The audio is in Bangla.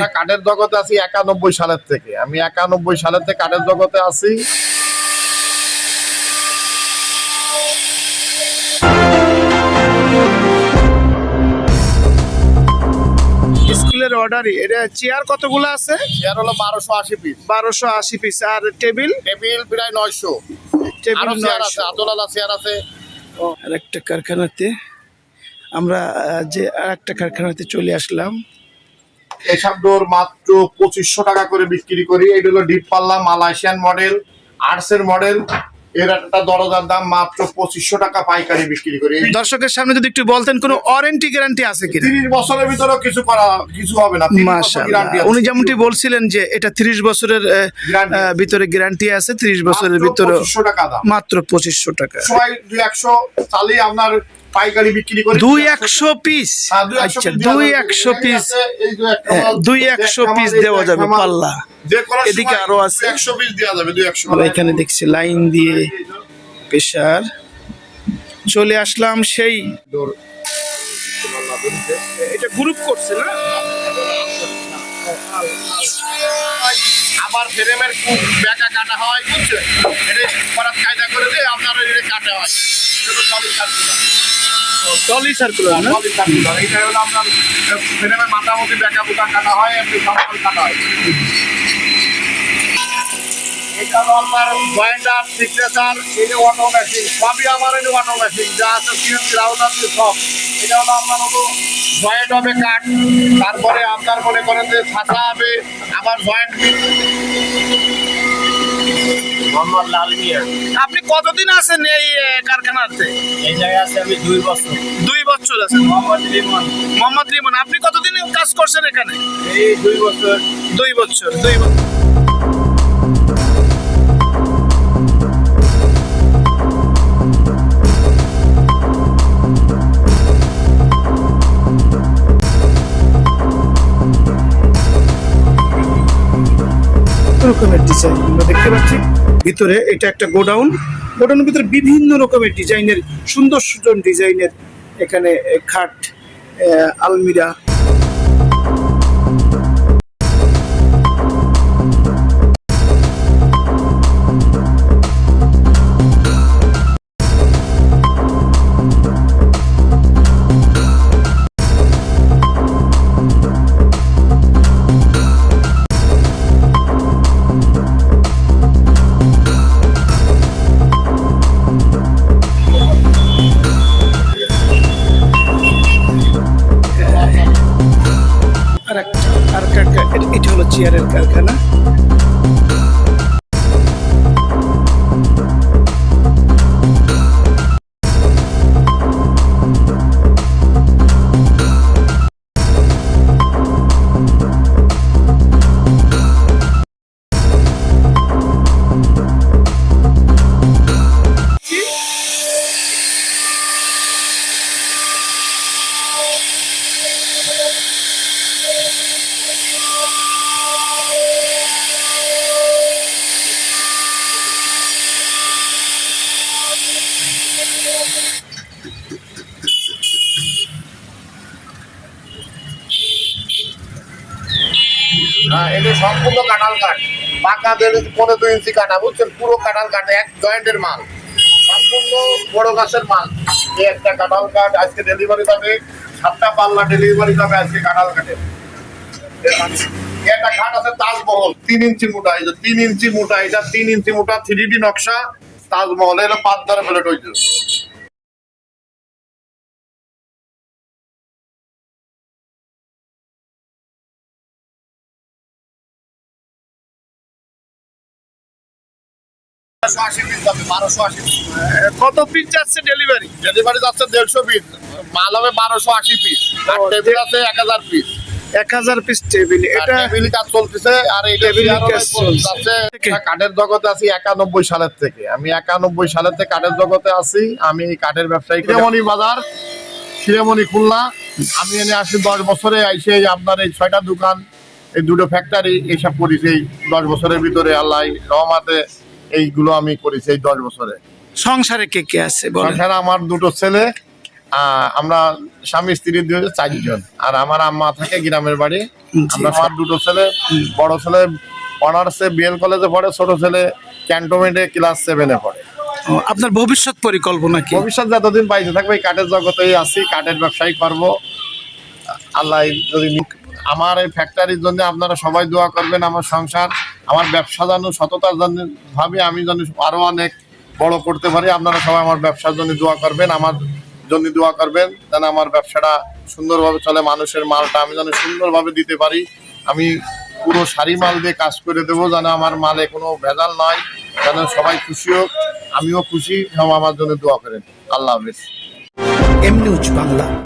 কাঠের জগতে আছি একানব্বই সালের থেকে। আমি একানব্বই সালের থেকে কাঠের জগতে আছি। স্কুলের অর্ডারই এটা চেয়ার কতগুলো আছে? চেয়ার হলো বারোশো আশি পিস বারোশো আশি পিস আর টেবিল টেবিল প্রায় নয়শো। টেবিল চেয়ার আছে আদোলালা চেয়ার আছে। আর একটা কারখানাতে আমরা যে আর একটা কারখানাতে চলে আসলাম। এসব ডোর মাত্র পঁচিশশো টাকা করে বিক্রি করি। এটা হলো ডিপ পাল্লা মালয়েশিয়ান মডেল আর্টসের মডেল এর একটা দরজার দাম মাত্র পঁচিশশো টাকা পাইকারি বিক্রি করি। দর্শকের সামনে যদি একটু বলতেন কোনো ওয়ারেন্টি গ্যারান্টি আছে কিনা? তিরিশ বছরের ভিতরেও কিছু করা কিছু হবে না। 30 বছর মাশাআল্লাহ। guarantee আছে। উনি যেমনটি বলছিলেন যে এটা 30 বছরের ভিতরে গ্যারান্টি আছে 30 বছরের ভিতরে 2500 টাকা দাম। মাত্র 2500 টাকা। সবাই দুই একশো চালিয়ে আপনার পাইকারি বিক্রি করি দুই একশো পিস হ্যাঁ, দুই একশো আচ্ছা দুই একশো পিস দুই হ্যাঁ, দুই একশো পিস দেওয়া যাবে পাল্লা। এদিকে আরও আছে। একশো পিস দেওয়া যাবে দুই একশো এখানে দেখছি লাইন দিয়ে প্রেশার চলে আসলাম সেই এটা গ্রুপ করছে না? আবার ফ্রেমের ব্যাকা কাটা হয় বুঝছেন? এটা করার কায়দা করে দিয়ে আপনার এটা কাটা হয়। সার্কুলার টলি সার্কুলার টলি সার্কুলার এটা হলো আপনার মাথামুখি ব্যাকা বুকা কাটা হয়, এমনি সরকার কাটা হয়। হলো আপনার জয়েন্টার সিগনেচার এই যে অটো মেশিন সবই আমার এই অটো মেশিন যা আছে সিএনসি দিয়ে সব। এটা হলো আপনার হলো জয়েন্ট হবে কাঠ, তারপরে আপনার মনে করেন যে ছাতা হবে, আবার জয়েন্ট মোহাম্মদ লাল মিয়া। আপনি কতদিন আছেন এই কারখানাতে? এই জায়গায় আছে আমি দুই বছর। দুই বছর আছেন। মোহাম্মদ রিমন। মোহাম্মদ রিমন আপনি কতদিন কাজ করছেন এখানে? এই দুই বছর। দুই বছর দুই বছর। রকমের ডিজাইন আমরা দেখতে পাচ্ছি। ভিতরে এটা একটা গোডাউন। গোডাউনের ভিতরে বিভিন্ন রকমের ডিজাইনের সুন্দর সুন্দর ডিজাইনের এখানে খাট আলমিরা এটা হলো চেয়ারের কারখানা এটা সম্পূর্ণ কাঁঠাল কাঠ। পাকা পনেরো দুই ইঞ্চি কাটা বুঝছেন? পুরো কাঁঠাল কাঠ, এক জয়েন্টের মাল। সম্পূর্ণ বড় গাছের মাল। এই একটা কাঁঠাল কাঠ আজকে ডেলিভারি পাবে, সাতটা পাল্লা ডেলিভারি পাবে আজকে কাঁঠাল কাঠে। একটা খাট আছে তাজমহল, তিন ইঞ্চি মোটা, এই যে তিন ইঞ্চি মোটা, এটা তিন ইঞ্চি মোটা থ্রি ডি নকশা, তাজমহল এলো পাঁচ ধরে প্লেট কত পিস যাচ্ছে ডেলিভারি ডেলিভারি যাচ্ছে দেড়শো পিস মাল হবে বারোশো আশি পিস আর টেবিল আছে এক হাজার পিস এক হাজার পিস টেবিল এটা এটা টেবিল কাজ চলতেছে আর এই টেবিল? কাঠের জগতে আছি একানব্বই সালের থেকে। আমি একানব্বই সালের থেকে কাঠের জগতে আছি। আমি কাঠের ব্যবসায়ী শিরোমণি বাজার। শিরোমণি খুলনা। আমি এনে আসি দশ বছরে আইসে আপনার এই ছয়টা দোকান এই দুটো ফ্যাক্টরি এইসব করেছি দশ বছরের ভিতরে। আল্লাহ রহমাতে এইগুলো আমি করেছি এই দশ বছরে। সংসারে কে কে আছে সংসারে আমার দুটো ছেলে আমরা স্বামী স্ত্রী দুই চারজন। আর আমার আম্মা থাকে গ্রামের বাড়ি। আমরা আমার দুটো ছেলে বড় ছেলে অনার্সে বিএল কলেজে পড়ে ছোট ছেলে ক্যান্টনমেন্টে ক্লাস সেভেনে পড়ে। আপনার ভবিষ্যৎ পরিকল্পনা কি? ভবিষ্যৎ যতদিন বাইরে থাকবে এই কাঠের জগতেই আছি কাঠের ব্যবসায়ী করব। আল্লাহ যদি আমার এই ফ্যাক্টরির জন্য আপনারা সবাই দোয়া করবেন আমার সংসার আমার ব্যবসা যেন সততার জন্য ভাবে আমি যেন আরও অনেক বড় করতে পারি। আপনারা সবাই আমার ব্যবসার জন্য দোয়া করবেন, আমার জন্য দোয়া করবেন, যেন আমার ব্যবসাটা সুন্দরভাবে চলে, মানুষের মালটা আমি যেন সুন্দরভাবে দিতে পারি। আমি পুরো সারি মাল দিয়ে কাজ করে দেবো, যেন আমার মালে কোনো ভেজাল নয় যেন সবাই খুশি হোক, আমিও খুশি আমার জন্য দোয়া করেন। আল্লাহ হাফিজ। M news Bangla